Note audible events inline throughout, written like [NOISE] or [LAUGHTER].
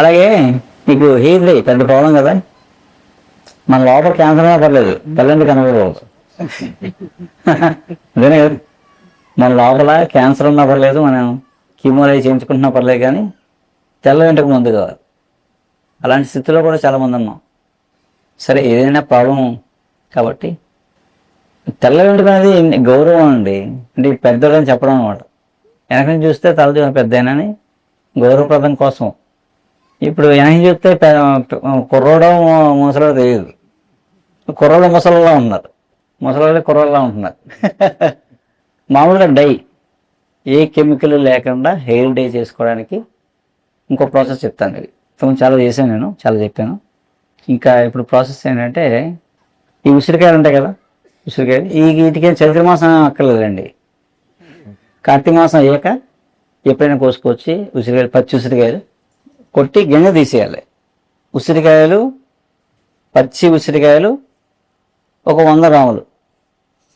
అలాగే మీకు హెయిర్ పెద్ద ప్రాబ్లం కదా. మన లోపల క్యాన్సర్ అయినా పర్లేదు తెల్లంటి కనబడకూడదు అదేనే కదా? మన లోపల క్యాన్సర్ ఉన్నా పర్లేదు మనం కీమోలై చేయించుకుంటున్నా పర్లేదు కానీ తెల్ల వెంటకు ముందు కాదు అలాంటి స్థితిలో కూడా చాలా మంది ఉన్నాం. సరే ఏదైనా ప్రాబ్లం కాబట్టి తెల్ల వెంట్రుక అనేది గౌరవం అండి. అంటే పెద్దోళ్ళని చెప్పడం అనమాట. వెనక నుంచి చూస్తే తల పెద్దనని గౌరవప్రదం కోసం ఇప్పుడు వెనక చెప్తే చూస్తే పె- కుర్రోడో ముసలో తెలియదు. కుర్రోళ్ళు ముసలిలా ఉన్నారు. ముసలి కుర్రోళ్ళలా ఉంటున్నారు. [LAUGHS] మామూలుగా డై. ఏ కెమికల్ లేకుండా హెయిర్ డై చేసుకోవడానికి ఇంకో ప్రాసెస్ చెప్తాను. ఇది ఇంతకుముందు చాలా చేశాను నేను చాలా చెప్పాను. ఇంకా ఇప్పుడు ప్రాసెస్ ఏంటంటే ఈ ఉసిరికాయలు ఉంటాయి కదా ఉసిరికాయలు. ఈ వీటికి చైత్ర మాసం అక్కర్లేదండి. కార్తీక మాసం అయ్యాక ఎప్పుడైనా కోసుకొచ్చి ఉసిరికాయలు పచ్చి ఉసిరికాయలు కొట్టి గింజ తీసేయాలి. ఉసిరికాయలు పచ్చి ఉసిరికాయలు ఒక వంద గ్రాములు.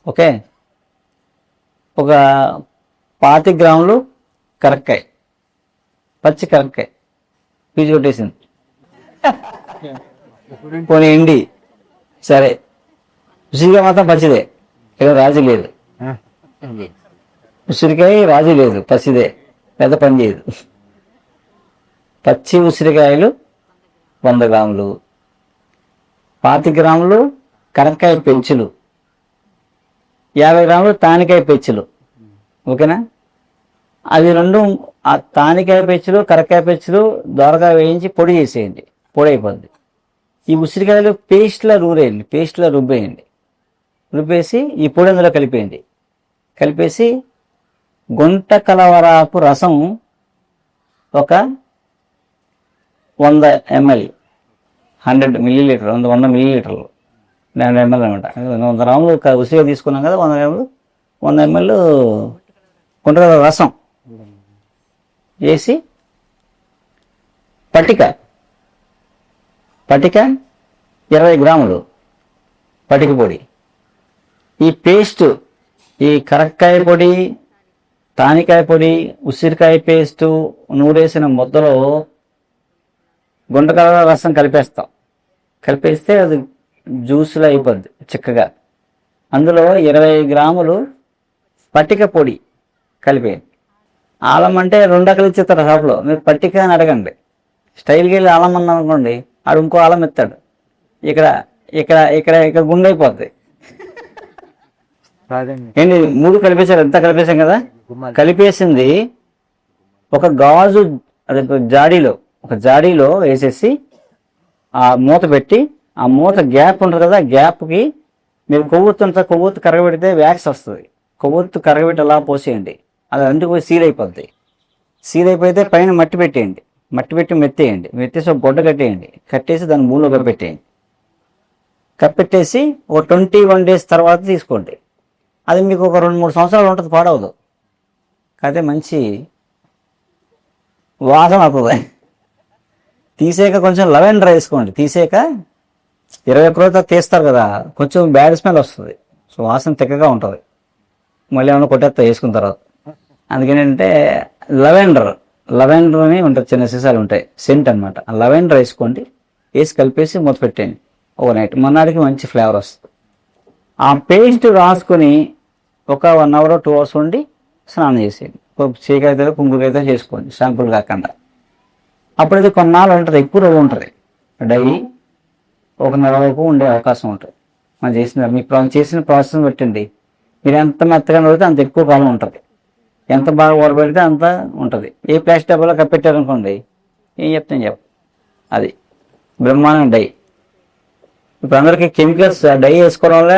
ఓకే? ఒక పాతి గ్రాములు కరక్కాయ. పచ్చి కరక్కాయ. పీజు కొట్టేసింది. పోనీ ఎండి. సరే. ఉసిరికాయ మాత్రం పచ్చిదే. ఇక్కడ రాజు లేదు. ఉసిరికాయ రాజు లేదు. పచ్చిదే పెద్ద పని చేయదు. పచ్చి ఉసిరికాయలు వంద గ్రాములు. పాతి గ్రాములు కరక్కాయ పెంచులు. యాభై గ్రాములు తానికాయ పెంచులు. ఓకేనా? అవి రెండు ఆ తానికాయ పెచ్చులు కరక్కాయ పెచ్చులు దోరగా వేయించి పొడి చేసేయండి. పొడి అయిపోద్ది. ఈ ఉసిరికాయలు పేస్ట్లా రూరేయండి పేస్ట్లా రుబ్బేయండి. రుబ్బేసి ఈ పొడి అందులో కలిపేయండి. కలిపేసి గుంట కలవరాపు రసం ఒక వంద ఎంఎల్ హండ్రెడ్ మిల్లీ లీటర్ వంద వంద మిల్లీ లీటర్లు రెండు ఎంఎల్ అనమాట వంద గ్రాములు క- ఉసిరిగా తీసుకున్నాం కదా వంద గ్రాములు. వంద ఎంఎల్ కుండ్రగల రసం వేసి పట్టిక పట్టిక ఇరవై గ్రాములు పటిక పొడి. ఈ పేస్ట్ ఈ కరక్కాయ పొడి తానికాయ పొడి ఉసిరికాయ పేస్టు నూరేసిన ముద్దలో గుంటకల రసం కలిపేస్తాం. కలిపేస్తే అది జ్యూస్లో అయిపోద్ది చిక్కగా. అందులో ఇరవై గ్రాములు పట్టిక పొడి కలిపేయండి. ఆలం అంటే రెండు రకాలు ఇచ్చేస్తారు షాప్లో. మీరు పట్టిక అని అడగండి. స్టైల్కి వెళ్ళి ఆలం అన్నాం అనుకోండి ఆడు ఇంకో ఆలం ఇస్తాడు ఇక్కడ ఇక్కడ ఇక్కడ ఇక్కడ గుండె అయిపోద్ది. ఏంటి మూడు కలిపేశారు ఎంత కలిపేశాం కదా? కలిపేసింది ఒక గాజు అదే ఒక జాడీలో. ఒక జాడీలో వేసేసి ఆ మూత పెట్టి ఆ మూత గ్యాప్ ఉంటుంది కదా ఆ గ్యాప్కి మీరు కొవ్వొత్తుంతా కొవ్వొత్తు కరగబెడితే వ్యాక్స్ వస్తుంది. కొవ్వొత్తు కరగబెట్టి అలా పోసేయండి. అది అందుకు పోయి సీల్ అయిపోద్ది. సీల్ అయిపోతే పైన మట్టి పెట్టేయండి. మట్టి పెట్టి మెత్తేయండి. మెత్తేసి ఒక గుడ్డ కట్టేయండి. కట్టేసి దాని మూలో కప్పెట్టేయండి కప్పెట్టేసి ఒక ట్వంటీ వన్ డేస్ తర్వాత తీసుకోండి. అది మీకు ఒక రెండు మూడు సంవత్సరాలు ఉంటుంది పాడవదు. కాకపోతే మంచి వాసన అవుతుంది తీసాక కొంచెం లెవెండర్ వేసుకోండి. తీసాక ఇరవై ఒక్క రోజు తీస్తారు కదా కొంచెం బ్యాడ్ స్మెల్ వస్తుంది. సో వాసన తిక్కగా ఉంటుంది. మళ్ళీ ఏమైనా కొట్టేస్తా వేసుకున్న తర్వాత. అందుకేంటంటే అంటే లవెండర్ అని ఉంటుంది చిన్న సీసాలు ఉంటాయి సెంట్ అనమాట ఆ వేసుకోండి వేసి కలిపేసి మూత పెట్టేయండి. Overnight. మొన్నటికి మంచి ఫ్లేవర్ వస్తుంది. ఆ పేస్ట్ రాసుకొని ఒక వన్ అవర్ టూ అవర్స్ ఉండి స్నానం చేసేయండి. చీకైతే కుంకుకైతే చేసుకోండి. షాంపుల్ కాకుండా. అప్పుడైతే కొన్నాళ్ళు ఉంటుంది ఎక్కువ రోజు ఉంటుంది. డైలీ ఒక నెల వరకు ఉండే అవకాశం ఉంటుంది. మనం చేసిన మీ చేసిన ప్రాసెస్ పెట్టండి మీరు ఎంత మెత్తగా పడితే అంత ఎక్కువ కాలం ఉంటుంది. ఎంత బాగా ఊరబెడితే అంత ఉంటుంది. ఏ ప్లాస్టిక్ డబ్బాలో కప్పెట్టారనుకోండి ఏం చెప్తాను చెప్ప. అది బ్రహ్మాండం డై. ఇప్పుడు అందరికీ కెమికల్స్ డై వేసుకోవడం వల్ల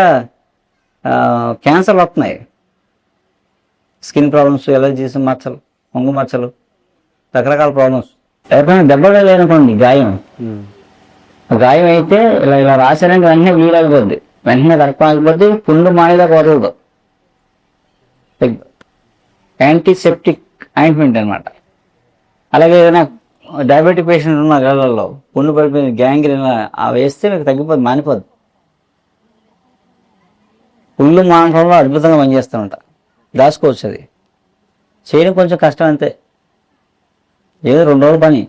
క్యాన్సర్లు వస్తున్నాయి. స్కిన్ ప్రాబ్లమ్స్ ఎలర్జీస్ మచ్చలు పొంగు మచ్చలు రకరకాల ప్రాబ్లమ్స్. ఎవరికైనా దెబ్బలు లేదనుకోండి గాయం. గాయం అయితే ఇలా ఇలా రాసారంటే వెంటనే వీలాగిపోద్ది వెంటనే రక్తం ఆగిపోద్ది పుండు మానేదాకా వదలదు యాంటీసెప్టిక్ ఆయింట్మెంట్ అన్నమాట. అలాగే ఏదైనా డయాబెటిక్ పేషెంట్ ఉన్న గళ్ళల్లో పుండు పడిపోయింది గ్యాంగ్రీన్ ఆ వేస్తే మీకు తగ్గిపోద్ది మానిపోద్ది. పుళ్ళు మానడంలో అద్భుతంగా పనిచేస్తూ ఉంటా. దాచుకోవచ్చు అది. చేయడం కొంచెం కష్టం అంతే. ఏదో రెండు రోజుల పని.